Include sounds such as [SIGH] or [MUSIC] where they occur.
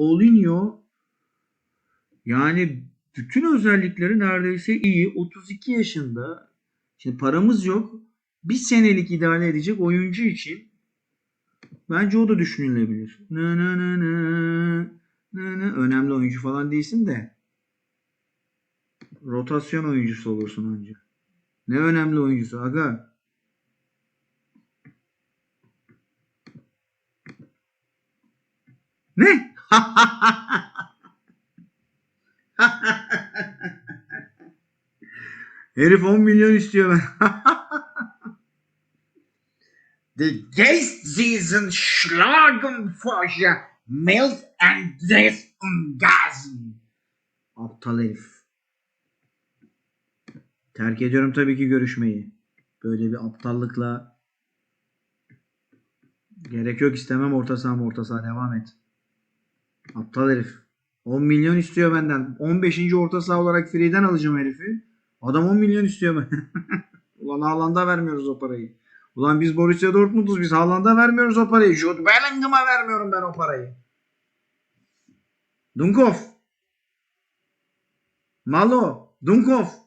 Paulinho yani bütün özellikleri neredeyse iyi. 32 yaşında. Şimdi paramız yok. Bir senelik idare edecek oyuncu için bence o da düşünülebilir. Ne ne ne ne ne ne önemli oyuncu falan değilsin de rotasyon oyuncusu olursun önce. Ne önemli oyuncusu aga. Ne? [LAUGHS] Herif 10 milyon istiyor ben. [LAUGHS] The Geist diesen Schlagenforscher Mild and des Ungasen. Aptal herif. Terk ediyorum tabii ki görüşmeyi. Böyle bir aptallıkla gerek yok istemem orta saha orta saha devam et. Aptal herif. 10 milyon istiyor benden. 15. orta saha olarak free'den alacağım herifi. Adam 10 milyon istiyor ben. [LAUGHS] Ulan Haaland'a vermiyoruz o parayı. Ulan biz Borussia Dortmund'uz. Biz Haaland'a vermiyoruz o parayı. Jude Bellingham'a vermiyorum ben o parayı. Dunkov. Malo. Dunkov.